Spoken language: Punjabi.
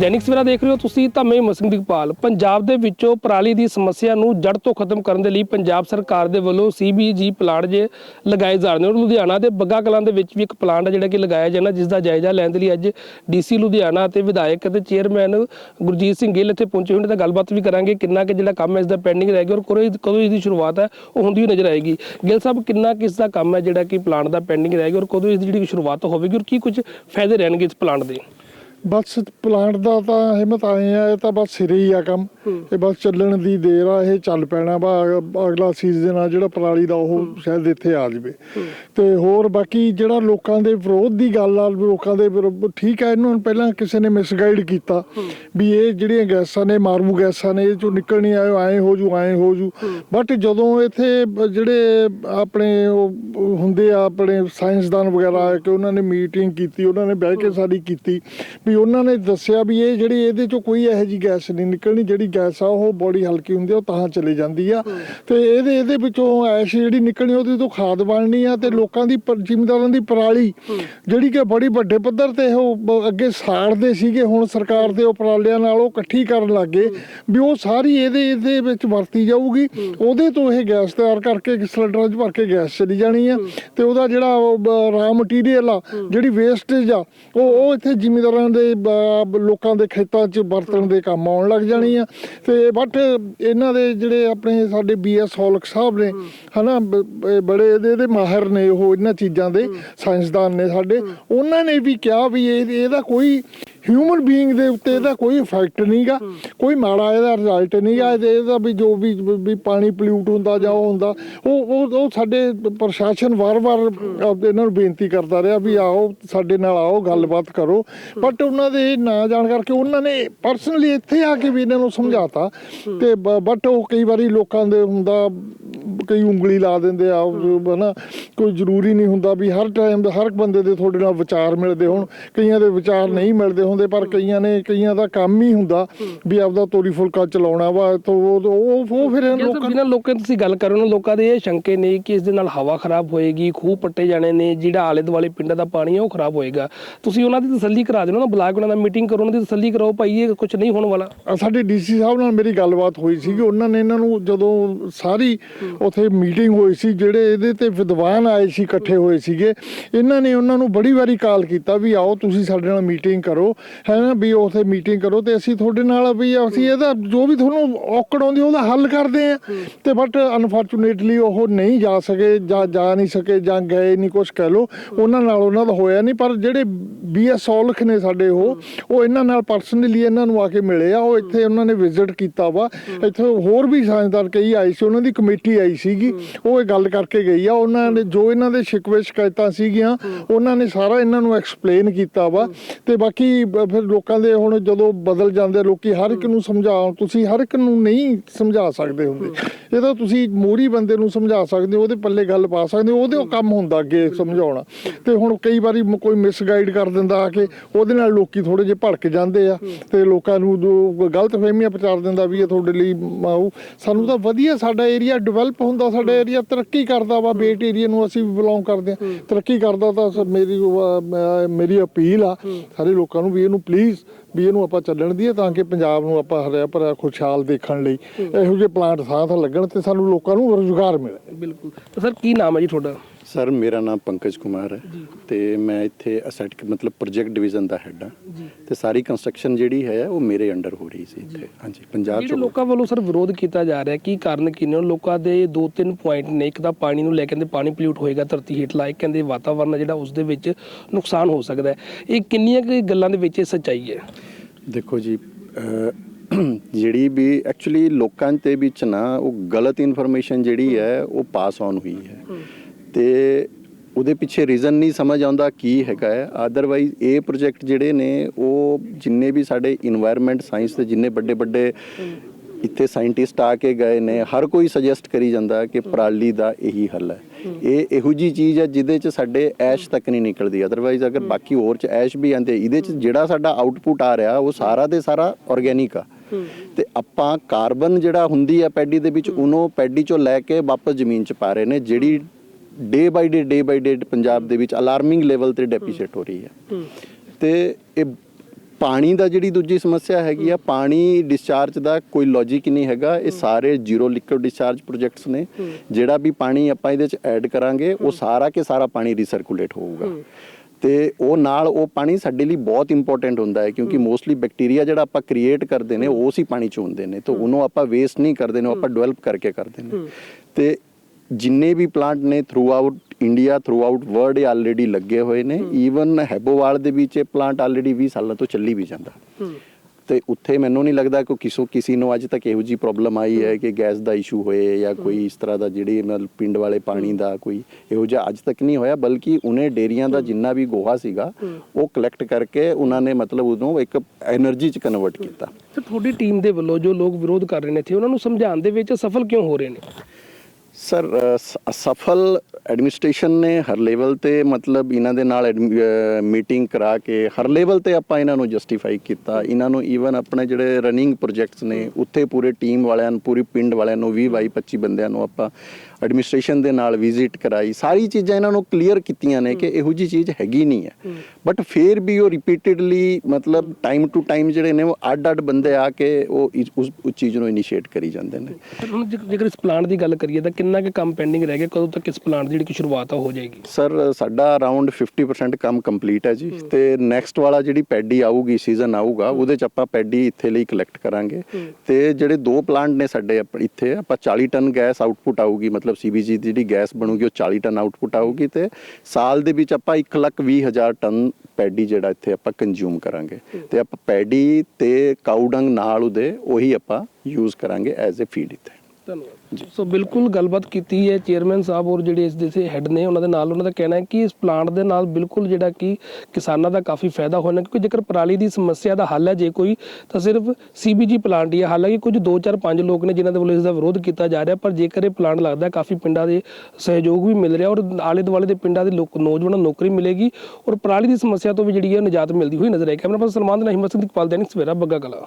ਦੈਨਿਕ ਸਵੇਰਾ ਦੇਖ ਰਹੇ ਹੋ ਤੁਸੀਂ ਤਾਂ ਮੈਂ ਮਸਿੰਘ ਦਿਗਪਾਲ ਪੰਜਾਬ ਦੇ ਵਿੱਚੋਂ ਪਰਾਲੀ ਦੀ ਸਮੱਸਿਆ ਨੂੰ ਜੜ ਤੋਂ ਖਤਮ ਕਰਨ ਦੇ ਲਈ ਪੰਜਾਬ ਸਰਕਾਰ ਦੇ ਵੱਲੋਂ ਸੀਬੀਜੀ ਪਲਾਂਟ ਜੇ ਲਗਾਏ ਜਾ ਰਹੇ ਨੇ। ਔਰ ਲੁਧਿਆਣਾ ਦੇ ਬੱਗਾ ਕਲਾਂ ਦੇ ਵਿੱਚ ਵੀ ਇੱਕ ਪਲਾਂਟ ਹੈ ਜਿਹੜਾ ਕਿ ਲਗਾਇਆ ਜਾਣਾ ਜਿਸ ਦਾ ਜਾਇਜ਼ਾ ਲੈਣ ਦੇ ਲਈ ਅੱਜ ਡੀਸੀ ਲੁਧਿਆਣਾ ਅਤੇ ਵਿਧਾਇਕ ਅਤੇ ਚੇਅਰਮੈਨ ਗੁਰਜੀਤ ਸਿੰਘ ਗਿੱਲ ਇੱਥੇ ਪਹੁੰਚੇ ਹੋਏ ਨੇ। ਤਾਂ ਗੱਲਬਾਤ ਵੀ ਕਰਾਂਗੇ ਕਿੰਨਾ ਕਿ ਜਿਹੜਾ ਕੰਮ ਹੈ ਇਸ ਦਾ ਪੈਂਡਿੰਗ ਰਹਿ ਗਿਆ ਔਰ ਕਦੋਂ ਕਦੋਂ ਇਸ ਦੀ ਸ਼ੁਰੂਆਤ ਹੈ, ਉਹ ਹੁੰਦੀ ਹੋਈ ਨਜ਼ਰ ਆਏਗੀ। ਗਿੱਲ ਸਾਹਿਬ, ਕਿੰਨਾ ਕਿਸ ਦਾ ਕੰਮ ਹੈ ਜਿਹੜਾ ਕਿ ਪਲਾਂਟ ਦਾ ਪੈਂਡਿੰਗ ਰਹਿ ਗਿਆ ਔਰ ਕਦੋਂ ਇਸ ਦੀ ਜਿਹੜੀ ਸ਼ੁਰੂਆਤ ਹੋਵੇਗੀ ਔਰ ਕੀ ਕੁਝ ਫਾਇਦੇ ਰਹਿਣਗੇ ਇਸ ਪਲਾਂਟ ਦੇ? ਬਸ ਪਲਾਂਟ ਦਾ ਤਾਂ ਹਿੰਮਤ ਆਏ ਆ ਇਹ ਤਾਂ ਬਸ ਸਿਰੇ ਹੀ ਆ ਕੰਮ। ਇਹ ਬਸ ਚੱਲਣ ਦੀ ਦੇਰ ਆ ਇਹ ਚੱਲ ਪੈਣਾ ਵਾ ਅਗ- ਅਗਲਾ ਸੀਜ਼ਨ ਆ ਜਿਹੜਾ ਪਰਾਲੀ ਦਾ ਉਹ ਸ਼ਾਇਦ ਇੱਥੇ ਆ ਜਾਵੇ। ਤੇ ਹੋਰ ਬਾਕੀ ਜਿਹੜਾ ਲੋਕਾਂ ਦੇ ਵਿਰੋਧ ਦੀ ਗੱਲ ਆ ਲੋਕਾਂ ਦੇ ਠੀਕ ਹੈ ਇਹਨੂੰ ਪਹਿਲਾਂ ਕਿਸੇ ਨੇ ਮਿਸਗਾਈਡ ਕੀਤਾ ਵੀ ਇਹ ਜਿਹੜੀਆਂ ਗੈਸਾਂ ਨੇ ਮਾਰੂ ਗੈਸਾਂ ਨੇ ਇਹ ਚੋਂ ਨਿਕਲ ਨਹੀਂ ਆਇਓ ਐਂ ਹੋ ਜੂ ਐਂ ਹੋ ਜੂ। ਬਟ ਜਦੋਂ ਇੱਥੇ ਜਿਹੜੇ ਆਪਣੇ ਉਹ ਉਹ ਹੁੰਦੇ ਆ ਆਪਣੇ ਸਾਇੰਸਦਾਨ ਵਗੈਰਾ ਆ ਕੇ ਉਹਨਾਂ ਨੇ ਮੀਟਿੰਗ ਕੀਤੀ ਉਹਨਾਂ ਨੇ ਬਹਿ ਕੇ ਸਾਡੀ ਕੀਤੀ ਵੀ ਉਹਨਾਂ ਨੇ ਦੱਸਿਆ ਵੀ ਇਹ ਜਿਹੜੀ ਇਹਦੇ ਚੋਂ ਕੋਈ ਇਹੋ ਜੀ ਗੈਸ ਨਹੀਂ ਨਿਕਲਣੀ ਜਿਹੜੀ ਗੈਸ ਆ ਉਹ ਬੜੀ ਹਲਕੀ ਹੁੰਦੀ ਆ ਉਹ ਤਾਂ ਚਲੇ ਜਾਂਦੀ ਆ। ਤੇ ਇਹਦੇ ਇਹਦੇ ਵਿੱਚੋਂ ਐਸ਼ ਜਿਹੜੀ ਨਿਕਲਣੀ ਉਹਦੇ ਤੋਂ ਖਾਦ ਬਣਨੀ ਆ ਤੇ ਲੋਕਾਂ ਦੀ ਜ਼ਿਮੀਂਦਾਰਾਂ ਦੀ ਪਰਾਲੀ ਜਿਹੜੀ ਕਿ ਬੜੀ ਵੱਡੇ ਪੱਧਰ ਤੇ ਉਹ ਅੱਗੇ ਸਾੜਦੇ ਸੀਗੇ ਹੁਣ ਸਰਕਾਰ ਦੇ ਉਪਰਾਲਿਆਂ ਨਾਲ ਉਹ ਇਕੱਠੀ ਕਰਨ ਲੱਗੇ ਵੀ ਉਹ ਸਾਰੀ ਇਹਦੇ ਇਹਦੇ ਵਿੱਚ ਵਰਤੀ ਜਾਊਗੀ। ਉਹਦੇ ਤੋਂ ਇਹ ਗੈਸ ਤਿਆਰ ਕਰਕੇ ਸਿਲੰਡਰਾਂ 'ਚ ਭਰ ਕੇ ਗੈਸ ਚਲੀ ਜਾਣੀ ਆ। ਤੇ ਉਹਦਾ ਜਿਹੜਾ ਰਾ ਮਟੀਰੀਅਲ ਆ ਜਿਹੜੀ ਵੇਸਟੇਜ ਆ ਉਹ ਉਹ ਇੱਥੇ ਜ਼ਿਮੀਂਦਾਰਾਂ ਦੇ ਬ- ਲੋਕਾਂ ਦੇ ਖੇਤਾਂ 'ਚ ਵਰਤਣ ਦੇ ਕੰਮ ਆਉਣ ਲੱਗ ਜਾਣੀ ਆ। ਤੇ ਬਟ ਇਹਨਾਂ ਦੇ ਜਿਹੜੇ ਆਪਣੇ ਸਾਡੇ ਬੀਐਸ ਹੌਲਕ ਸਾਹਿਬ ਨੇ ਹਨਾ ਬ- ਬ- ਬੜੇ ਇਹਦੇ ਇਹਦੇ ਮਾਹਿਰ ਨੇ ਉਹ ਇਹਨਾਂ ਚੀਜ਼ਾਂ ਦੇ ਸਾਇੰਸਦਾਨ ਨੇ ਸਾਡੇ। ਉਹਨਾਂ ਨੇ ਵੀ ਕਿਹਾ ਵੀ ਇਹ ਇਹਦਾ ਕੋਈ ਹਿਊਮਨ ਬੀਇੰਗ ਦੇ ਉੱਤੇ ਇਹਦਾ ਕੋਈ ਇਫੈਕਟ ਨਹੀਂਗਾ। ਕੋਈ ਮਾੜਾ ਇਹਦਾ ਰਿਜ਼ਲਟ ਨਹੀਂਗਾ। ਇਹਦਾ ਵੀ ਜੋ ਵੀ ਵੀ ਪਾਣੀ ਪੋਲਿਊਟ ਹੁੰਦਾ ਜਾਂ ਉਹ ਹੁੰਦਾ ਉਹ ਉਹ ਉਹ ਸਾਡੇ ਪ੍ਰਸ਼ਾਸਨ ਵਾਰ-ਵਾਰ ਇਹਨਾਂ ਨੂੰ ਬੇਨਤੀ ਕਰਦਾ ਰਿਹਾ ਵੀ ਆਓ ਸਾਡੇ ਨਾਲ ਆਓ ਗੱਲਬਾਤ ਕਰੋ। ਬਟ ਉਹਨਾਂ ਦੇ ਨਾ ਜਾਣ ਕਰਕੇ ਉਹਨਾਂ ਨੇ ਪਰਸਨਲੀ ਇੱਥੇ ਆ ਕੇ ਵੀ ਇਹਨਾਂ ਨੂੰ ਸਮਝਾਤਾ। ਤੇ ਬਟ ਉਹ ਕਈ ਵਾਰੀ ਲੋਕਾਂ ਦੇ ਹੁੰਦਾ ਕਈ ਉਂਗਲੀ ਲਾ ਦਿੰਦੇ ਆ ਹਨਾ ਕੋਈ ਜ਼ਰੂਰੀ ਨਹੀਂ ਹੁੰਦਾ ਵੀ ਹਰ ਟਾਈਮ ਹਰ ਬੰਦੇ ਦੇ ਤੁਹਾਡੇ ਨਾਲ ਵਿਚਾਰ ਮਿਲਦੇ ਹੋਣ। ਕਈਆਂ ਦੇ ਵਿਚਾਰ ਨਹੀਂ ਮਿਲਦੇ ਹੁੰਦੇ ਪਰ ਕਈਆਂ ਨੇ ਕਈਆਂ ਦਾ ਕੰਮ ਹੀ ਹੁੰਦਾ ਵੀ ਆਪਦਾ ਤੋਰੀ ਫੁਲਕਾ ਚਲਾਉਣਾ ਵਾ ਤਾਂ ਉਹ ਉਹ ਫਿਰ ਲੋਕਾਂ ਜਿਨ੍ਹਾਂ ਲੋਕਾਂ ਦੀ ਤੁਸੀਂ ਗੱਲ ਕਰ ਹੋ ਲੋਕਾਂ ਦੇ ਇਹ ਸ਼ੰਕੇ ਨੇ ਕਿ ਇਸ ਦੇ ਨਾਲ ਹਵਾ ਖਰਾਬ ਹੋਏਗੀ ਖੂਹ ਪੱਟੇ ਜਾਣੇ ਨੇ ਜਿਹੜਾ ਆਲੇ ਦੁਆਲੇ ਪਿੰਡਾਂ ਦਾ ਪਾਣੀ ਹੈ ਉਹ ਖਰਾਬ ਹੋਏਗਾ। ਤੁਸੀਂ ਉਹਨਾਂ ਦੀ ਤਸੱਲੀ ਕਰਾ ਦਿਓ ਨਾ ਬੁਲਾ ਕੇ ਉਹਨਾਂ ਨਾਲ ਮੀਟਿੰਗ ਕਰੋ ਉਹਨਾਂ ਦੀ ਤਸੱਲੀ ਕਰਾਓ ਭਾਈ ਇਹ ਕੁਝ ਨਹੀਂ ਹੋਣ ਵਾਲਾ। ਸਾਡੇ ਡੀਸੀ ਸਾਹਿਬ ਨਾਲ ਮੇਰੀ ਗੱਲਬਾਤ ਹੋਈ ਸੀ ਕਿ ਉਹਨਾਂ ਨੇ ਇਹਨਾਂ ਨੂੰ ਜਦੋਂ ਸਾਰੀ ਉਥੇ ਮੀਟਿੰਗ ਹੋਈ ਸੀ ਜਿਹੜੇ ਇਹਦੇ ਤੇ ਵਿਦਵਾਨ ਆਏ ਸੀ ਇਕੱਠੇ ਹੋਏ ਸੀਗੇ ਇਹਨਾਂ ਨੇ ਉਹਨਾਂ ਨੂੰ ਬੜੀ ਵਾਰੀ ਕਾਲ ਕੀਤਾ ਵੀ ਆਓ ਤੁਸੀਂ ਸਾਡੇ ਨਾਲ ਮੀਟਿੰਗ ਕਰੋ ਹੈ ਨਾ, ਵੀ ਉਥੇ ਮੀਟਿੰਗ ਕਰੋ ਤੇ ਅਸੀਂ ਤੁਹਾਡੇ ਨਾਲ ਵੀ ਅਸੀਂ ਇਹਦਾ ਜੋ ਵੀ ਤੁਹਾਨੂੰ ਔਕੜ ਆਉਂਦੀ, ਉਹਦਾ ਹੱਲ ਕਰਦੇ ਆ ਤੇ ਬਟ ਅਨਫੋਰਚੂਨੇਟਲੀ ਉਹ ਨਹੀਂ ਜਾ ਸਕੇ, ਜਾਂ, ਜਾ ਨਹੀਂ ਸਕੇ, ਜਾਂ ਗਏ ਨਹੀਂ ਕੁਝ ਕਹਿ ਲੋ ਉਹਨਾਂ ਨਾਲ ਉਹਨਾਂ ਦਾ ਹੋਇਆ ਨਹੀਂ, ਪਰ ਜਿਹੜੇ ਬੀਐਸ ਔਲਖ ਨੇ ਸਾਡੇ ਉਹ ਉਹ ਇਹਨਾਂ ਨਾਲ ਪਰਸਨਲੀ ਇਹਨਾਂ ਨੂੰ ਆ ਕੇ ਮਿਲੇ ਆ। ਉਹ ਇੱਥੇ ਉਹਨਾਂ ਨੇ ਵਿਜ਼ਿਟ ਕੀਤਾ ਵਾ। ਇੱਥੇ ਹੋਰ ਵੀ ਸਾਇੰਸਦਾਨ ਕਈ ਆਏ ਸੀ, ਉਹਨਾਂ ਦੀ ਕਮੇਟੀ ਆਈ ਸੀਗੀ। ਉਹ ਇਹ ਗੱਲ ਕਰਕੇ ਗਈ ਆ। ਉਹਨਾਂ ਨੇ ਜੋ ਇਹਨਾਂ ਦੇ ਸ਼ਿਕਵੇ ਸ਼ਿਕਾਇਤਾਂ ਸੀਗੀਆਂ, ਉਹਨਾਂ ਨੇ ਸਾਰਾ ਇਹਨਾਂ ਨੂੰ ਐਕਸਪਲੇਨ ਕੀਤਾ ਵਾ। ਤੇ ਬਾਕੀ ਫਿਰ ਲੋਕਾਂ ਦੇ ਹੁਣ ਜਦੋਂ ਬਦਲ ਜਾਂਦੇ ਲੋਕੀ ਹਰ ਇੱਕ ਨੂੰ ਸਮਝਾਉਣ ਤੁਸੀਂ ਹਰ ਇੱਕ ਨੂੰ ਨਹੀਂ ਸਮਝਾ ਸਕਦੇ ਹੁੰਦੇ। ਇਹ ਤਾਂ ਤੁਸੀਂ ਮੋਰੀ ਬੰਦੇ ਨੂੰ ਸਮਝਾ ਸਕਦੇ ਹੋ ਉਹਦੇ ਪੱਲੇ ਗੱਲ ਪਾ ਸਕਦੇ ਹੋ ਉਹਦੇ ਉਹ ਕੰਮ ਹੁੰਦਾ ਅੱਗੇ ਸਮਝਾਉਣਾ। ਤੇ ਹੁਣ ਕਈ ਵਾਰੀ ਕੋਈ ਮਿਸਗਾਈਡ ਕਰ ਦਿੰਦਾ ਆ ਕੇ ਉਹਦੇ ਨਾਲ ਲੋਕੀ ਥੋੜੇ ਜਿਹੇ ਭੜਕ ਜਾਂਦੇ ਆ। ਤੇ ਲੋਕਾਂ ਨੂੰ ਜੋ ਗਲਤ ਫਹਿਮੀਆਂ ਪ੍ਰਚਾਰ ਦਿੰਦਾ ਵੀ ਇਹ ਤੁਹਾਡੇ ਲਈ ਮਾਊ ਸਾਨੂੰ ਤਾਂ ਵਧੀਆ ਸਾਡਾ ਏਰੀਆ ਡਿਵੈਲਪ ਹੁੰਦਾ ਸਾਡਾ ਏਰੀਆ ਤਰੱਕੀ ਕਰਦਾ ਵਾ ਬੇਟ ਏਰੀਆ ਨੂੰ ਅਸੀਂ ਵੀ ਬਿਲੋਂਗ ਕਰਦੇ ਆ। ਤਰੱਕੀ ਕਰਦਾ ਤਾਂ ਮੇਰੀ ਉਹ, ਮੇਰੀ ਅਪੀਲ ਆ। ਸਾਰੇ ਲੋਕਾਂ ਨੂੰ ਵੀ ਇਹਨੂੰ ਪਲੀਜ਼ ਵੀ ਇਹਨੂੰ ਆਪਾਂ ਚੱਲਣ ਦੀਏ ਤਾਂ ਕਿ ਪੰਜਾਬ ਨੂੰ ਆਪਾਂ ਹਰਿਆ ਭਰਿਆ ਖੁਸ਼ਹਾਲ ਦੇਖਣ ਲਈ ਇਹੋ ਜਿਹੇ ਪਲਾਂਟ ਥਾਂ ਥਾਂ ਲੱਗਣ ਤੇ ਸਾਨੂੰ ਲੋਕਾਂ ਨੂੰ ਰੋਜ਼ਗਾਰ ਮਿਲੇ। ਬਿਲਕੁਲ। ਤਾਂ ਸਰ ਕੀ ਨਾਮ ਹੈ ਜੀ ਤੁਹਾਡਾ? ਸਰ ਮੇਰਾ ਨਾਮ ਪੰਕਜ ਕੁਮਾਰ ਹੈ ਤੇ ਮੈਂ ਇੱਥੇ ਅਸੈਟ ਮਤਲਬ ਪ੍ਰੋਜੈਕਟ ਡਿਵੀਜ਼ਨ ਦਾ ਹੈਡ ਹਾਂ। ਤੇ ਸਾਰੀ ਕੰਸਟਰਕਸ਼ਨ ਜਿਹੜੀ ਹੈ ਉਹ ਮੇਰੇ ਅੰਡਰ ਹੋ ਰਹੀ ਸੀ ਇੱਥੇ। ਹਾਂਜੀ ਪੰਜਾਬ ਚ ਲੋਕਾਂ ਵੱਲੋਂ ਸਰ ਵਿਰੋਧ ਕੀਤਾ ਜਾ ਰਿਹਾ ਕੀ ਕਾਰਨ ਕੀ ਨੇ? ਲੋਕਾਂ ਦੇ ਦੋ ਤਿੰਨ ਪੁਆਇੰਟ ਨੇ। ਇੱਕ ਤਾਂ ਪਾਣੀ ਨੂੰ ਲੈ ਕੇ ਕਹਿੰਦੇ ਪਾਣੀ ਪੋਲਿਊਟ ਹੋਏਗਾ ਧਰਤੀ ਹੇਠਲਾ ਇੱਕ ਕਹਿੰਦੇ ਵਾਤਾਵਰਨ ਜਿਹੜਾ ਉਸ ਦੇ ਵਿੱਚ ਨੁਕਸਾਨ ਹੋ ਸਕਦਾ ਹੈ। ਇਹ ਕਿੰਨੀਆਂ ਕੁ ਗੱਲਾਂ ਦੇ ਵਿੱਚ ਇਹ ਸੱਚਾਈ ਹੈ? ਦੇਖੋ ਜੀ ਜਿਹੜੀ ਵੀ ਐਕਚੁਅਲੀ ਲੋਕਾਂ ਦੇ ਵਿੱਚ ਨਾ ਉਹ ਗਲਤ ਇਨਫੋਰਮੇਸ਼ਨ ਜਿਹੜੀ ਹੈ ਉਹ ਪਾਸ ਆਨ ਹੋਈ ਹੈ। ਤੇ ਉਹਦੇ ਪਿੱਛੇ ਰੀਜ਼ਨ ਨਹੀਂ ਸਮਝ ਆਉਂਦਾ ਕੀ ਹੈਗਾ ਹੈ। ਆਦਰਵਾਈਜ਼ ਇਹ ਪ੍ਰੋਜੈਕਟ ਜਿਹੜੇ ਨੇ ਉਹ ਜਿੰਨੇ ਵੀ ਸਾਡੇ এনवायरमेंट ਸਾਇੰਸ ਦੇ ਜਿੰਨੇ ਵੱਡੇ ਵੱਡੇ ਇੱਥੇ ਸਾਇੰਟਿਸਟ ਆ ਕੇ ਗਏ ਨੇ ਹਰ ਕੋਈ ਸੁਜੈਸਟ ਕਰੀ ਜਾਂਦਾ ਕਿ ਪਰਾਲੀ ਦਾ ਇਹੀ ਹੱਲ ਹੈ। ਇਹ ਇਹੋ ਜੀ ਚੀਜ਼ ਹੈ ਜਿਹਦੇ ਚ ਸਾਡੇ ਐਸ਼ ਤੱਕ ਨਹੀਂ ਨਿਕਲਦੀ। ਅਦਰਵਾਈਜ਼ ਅਗਰ ਬਾਕੀ ਹੋਰ ਚ ਐਸ਼ ਵੀ ਆਂਦੇ ਇਹਦੇ ਚ ਜਿਹੜਾ ਸਾਡਾ ਆਊਟਪੁੱਟ ਆ ਰਿਹਾ ਉਹ ਸਾਰਾ ਦੇ ਸਾਰਾ ਆਰਗੈਨਿਕ ਆ। ਤੇ ਆਪਾਂ ਕਾਰਬਨ ਜਿਹੜਾ ਹੁੰਦੀ ਆ ਪੈਡੀ ਦੇ ਵਿੱਚ ਉਹਨੂੰ ਪੈਡੀ ਚੋਂ ਲੈ ਕੇ ਵਾਪਸ ਜ਼ਮੀਨ ਚ ਪਾ ਰਹੇ ਨੇ ਜਿਹੜੀ ਡੇ ਬਾਈ ਡੇ ਡੇ ਬਾਈ ਡੇ ਪੰਜਾਬ ਦੇ ਵਿੱਚ ਅਲਾਰਮਿੰਗ ਲੈਵਲ ਤੇ ਡੈਫੀਸਿਟ ਹੋ ਰਹੀ ਹੈ। ਤੇ ਇਹ ਪਾਣੀ ਦਾ ਜਿਹੜੀ ਦੂਜੀ ਸਮੱਸਿਆ ਹੈਗੀ ਆ ਪਾਣੀ ਡਿਸਚਾਰਜ ਦਾ ਕੋਈ ਲੌਜੀਕ ਨਹੀਂ ਹੈਗਾ। ਇਹ ਸਾਰੇ ਜ਼ੀਰੋ ਲਿਕੁਇਡ ਡਿਸਚਾਰਜ ਪ੍ਰੋਜੈਕਟਸ ਨੇ। ਜਿਹੜਾ ਵੀ ਪਾਣੀ ਆਪਾਂ ਇਹਦੇ ਚ ਐਡ ਕਰਾਂਗੇ ਉਹ ਸਾਰਾ ਕੇ ਸਾਰਾ ਪਾਣੀ ਰੀਸਰਕੂਲੇਟ ਹੋਊਗਾ। ਤੇ ਉਹ ਨਾਲ ਉਹ ਪਾਣੀ ਸਾਡੇ ਲਈ ਬਹੁਤ ਇੰਪੋਰਟੈਂਟ ਹੁੰਦਾ ਹੈ ਕਿਉਂਕਿ ਮੋਸਟਲੀ ਬੈਕਟੀਰੀਆ ਜਿਹੜਾ ਆਪਾਂ ਕ੍ਰੀਏਟ ਕਰਦੇ ਨੇ ਉਹ ਉਸੇ ਪਾਣੀ ਚ ਹੁੰਦੇ ਨੇ। ਤਾਂ ਉਹਨੂੰ ਆਪਾਂ ਵੇਸਟ ਨਹੀਂ ਕਰਦੇ ਨੇ ਆਪਾਂ ਡਿਵੈਲਪ ਕਰਕੇ ਕਰਦੇ ਨੇ। ਤੇ ਜਿੰਨੇ ਵੀ ਪਲਾਂਟ ਨੇ throughout India throughout world ਇਹ ਆਲਰੇਡੀ ਲੱਗੇ ਹੋਏ ਨੇ। ਈਵਨ ਹੈਬੋਵਾਲ ਦੇ ਵਿੱਚ ਇਹ ਪਲਾਂਟ ਆਲਰੇਡੀ 20 ਸਾਲਾਂ ਤੋਂ ਚੱਲੀ ਵੀ ਜਾਂਦਾ। ਤੇ ਉੱਥੇ ਮੈਨੂੰ ਨਹੀਂ ਲੱਗਦਾ ਕਿ ਕਿਸੇ ਕਿਸੇ ਨੂੰ ਅੱਜ ਤੱਕ ਇਹੋ ਜੀ ਪ੍ਰੋਬਲਮ ਆਈ ਹੈ ਕਿ ਗੈਸ ਦਾ ਇਸ਼ੂ ਹੋਏ ਜਾਂ ਕੋਈ ਇਸ ਤਰ੍ਹਾਂ ਦਾ ਜਿਹੜੀ ਮਤਲਬ ਪਿੰਡ ਵਾਲੇ ਪਾਣੀ ਦਾ ਕੋਈ ਇਹੋ ਜਿਹਾ ਅੱਜ ਤੱਕ ਨਹੀਂ ਹੋਇਆ ਬਲਕਿ ਉਹਨੇ ਡੇਰੀਆਂ ਦਾ ਜਿੰਨਾ ਵੀ ਗੋਹਾ ਸੀਗਾ ਉਹ ਕਲੈਕਟ ਕਰਕੇ ਉਹਨਾਂ ਨੇ ਮਤਲਬ ਉਹਨੂੰ ਇੱਕ ਐਨਰਜੀ ਚ ਕਨਵਰਟ ਕੀਤਾ। ਤੇ ਤੁਹਾਡੀ ਟੀਮ ਦੇ ਵੱਲੋਂ ਜੋ ਲੋਕ ਵਿਰੋਧ ਕਰ ਰਹੇ ਨੇ ਇੱਥੇ ਉਹਨਾਂ ਨੂੰ ਸਮਝਾਉਣ ਦੇ ਵਿੱਚ ਸਫਲ ਕਿਉਂ ਹੋ ਰਹੇ ਨੇ? ਸਰ ਅ, ਸਫਲ ਐਡਮਿਨਿਸਟ੍ਰੇਸ਼ਨ ਨੇ ਹਰ ਲੈਵਲ ਤੇ ਮਤਲਬ ਇਹਨਾਂ ਦੇ ਨਾਲ ਮੀਟਿੰਗ ਕਰਾ ਕੇ ਹਰ ਲੈਵਲ ਤੇ ਆਪਾਂ ਇਹਨਾਂ ਨੂੰ ਜਸਟੀਫਾਈ ਕੀਤਾ। ਇਹਨਾਂ ਨੂੰ ਈਵਨ ਆਪਣੇ ਜਿਹੜੇ ਰਨਿੰਗ ਪ੍ਰੋਜੈਕਟਸ ਨੇ ਉੱਥੇ ਪੂਰੇ ਟੀਮ ਵਾਲਿਆਂ ਨੂੰ ਪੂਰੀ ਪਿੰਡ ਵਾਲਿਆਂ ਨੂੰ 20 22 25 ਬੰਦਿਆਂ ਨੂੰ ਆਪਾਂ ਐਡਮਿਨਿਸਟ੍ਰੇਸ਼ਨ ਦੇ ਨਾਲ ਵਿਜ਼ਿਟ ਕਰਾਈ ਸਾਰੀ ਚੀਜ਼ਾਂ ਇਹਨਾਂ ਨੂੰ ਕਲੀਅਰ ਕੀਤੀਆਂ ਨੇ ਕਿ ਇਹੋ ਜੀ ਚੀਜ਼ ਹੈਗੀ ਨਹੀਂ ਹੈ। ਬਟ ਫੇਰ ਵੀ ਉਹ ਰਿਪੀਟਿਡਲੀ ਮਤਲਬ ਟਾਈਮ ਟੂ ਟਾਈਮ ਜਿਹੜੇ ਨੇ ਉਹ ਅੱਡ-ਅੱਡ ਬੰਦੇ ਆ ਕੇ ਉਹ ਉਸ ਉਸ ਚੀਜ਼ ਨੂੰ ਇਨੀਸ਼ੀਏਟ ਕਰੀ ਜਾਂਦੇ ਨੇ। ਹੁਣ ਜੇਕਰ ਇਸ ਪਲਾਂਟ ਦੀ ਗੱਲ ਕਰੀਏ ਤਾਂ ਕਿੰਨਾ ਕੁ ਕੰਮ ਪੈਂਡਿੰਗ ਰਹਿ ਗਿਆ? ਕਦੋਂ ਤੱਕ ਇਸ ਪਲਾਂਟ ਦੀ ਜਿਹੜੀ ਕਿ ਸ਼ੁਰੂਆਤ ਹੋ ਜਾਏਗੀ? ਸਰ ਸਾਡਾ ਅਰਾਊਂਡ 50% ਕੰਮ ਕੰਪਲੀਟ ਹੈ ਜੀ। ਤੇ ਨੈਕਸਟ ਵਾਲਾ ਜਿਹੜੀ ਪੈਡੀ ਆਊਗੀ ਸੀਜ਼ਨ ਆਊਗਾ ਉਹਦੇ ਚ ਆਪਾਂ ਪੈਡੀ ਇੱਥੇ ਲਈ ਕਲੈਕਟ ਕਰਾਂਗੇ। ਤੇ ਜਿਹੜੇ ਦੋ ਪਲਾਂਟ ਨੇ ਸਾਡੇ ਇੱਥੇ ਆਪਾਂ 40 ਟਨ ਗੈਸ ਆਊਟਪੁੱਟ ਆਊਗੀ ਮਤਲਬ ਸੀਬੀਜੀ ਦੀ ਜਿਹੜੀ ਗੈਸ ਬਣੂਗੀ ਉਹ 40 ਟਨ ਆਊਟਪੁੱਟ ਆਊਗੀ ਤੇ ਸਾਲ ਦੇ ਵਿੱਚ ਆਪਾਂ 1 ਲੱਖ 20 ਹਜ਼ਾਰ ਟਨ ਪੈਡੀ ਜਿਹੜਾ ਇੱਥੇ ਆਪਾਂ ਕੰਜ਼ਿਊਮ ਕਰਾਂਗੇ। ਤੇ ਆਪਾਂ ਪੈਡੀ ਤੇ ਕਾਊਡੰਗ ਨਾਲ ਉਹਦੇ ਉਹੀ ਆਪਾਂ ਯੂਜ਼ ਕਰਾਂਗੇ ਐਜ਼ ਅ ਫੀਡ ਇੱਥੇ। ਧੰਨਵਾਦ। ਸੋ ਬਿਲਕੁਲ ਗੱਲਬਾਤ ਕੀਤੀ ਹੈ ਚੇਅਰਮੈਨ ਸਾਹਿਬ ਔਰ ਜਿਹੜੇ ਇਸ ਦੇ ਹੈੱਡ ਨੇ, ਉਹਨਾਂ ਦੇ ਨਾਲ ਉਹਨਾਂ ਦਾ ਕਹਿਣਾ ਹੈ ਕਿ ਇਸ ਪਲਾਂਟ ਦੇ ਨਾਲ ਬਿਲਕੁਲ ਜਿਹੜਾ ਕਿ ਕਿਸਾਨਾਂ ਦਾ ਕਾਫੀ ਫਾਇਦਾ ਹੋਣਾ, ਕਿਉਂਕਿ ਜੇਕਰ ਪਰਾਲੀ ਦੀ ਸਮੱਸਿਆ ਦਾ ਹੱਲ ਹੈ, ਜੇ ਕੋਈ ਤਾਂ ਸਿਰਫ ਸੀਬੀਜੀ ਪਲਾਂਟ ਹੀ ਹੈ। ਹਾਲਾਂਕਿ ਕੁਝ 2 4 5 ਲੋਕ ਨੇ ਜਿਨ੍ਹਾਂ ਦੇ ਵੱਲੋਂ ਇਸ ਦਾ ਵਿਰੋਧ ਕੀਤਾ ਜਾ ਰਿਹਾ, ਪਰ ਜੇਕਰ ਇਹ ਪਲਾਂਟ ਲੱਗਦਾ, ਕਾਫੀ ਪਿੰਡਾਂ ਦੇ ਸਹਿਯੋਗ ਵੀ ਮਿਲ ਰਿਹਾ ਔਰ ਆਲੇ ਦੁਆਲੇ ਦੇ ਪਿੰਡਾਂ ਦੇ ਲੋਕ, ਨੌਜਵਾਨਾਂ ਨੂੰ ਨੌਕਰੀ ਮਿਲੇਗੀ ਔਰ ਪਰਾਲੀ ਦੀ ਸਮੱਸਿਆ ਤੋਂ ਵੀ ਜਿਹੜੀ ਹੈ ਨਿਜਾਤ ਮਿਲਦੀ ਹੋਈ ਨਜ਼ਰ ਆਏ ਕੈਮਰਾ ਪਰਸਨ ਸਲਮਾਨ ਦੇ ਹਿੰਮਤ ਸਿੰਘ ਦੀਪਾਲ, ਦੈਨਿਕ ਸਵੇਰਾ ਬੱਗਾ ਕਲਾ।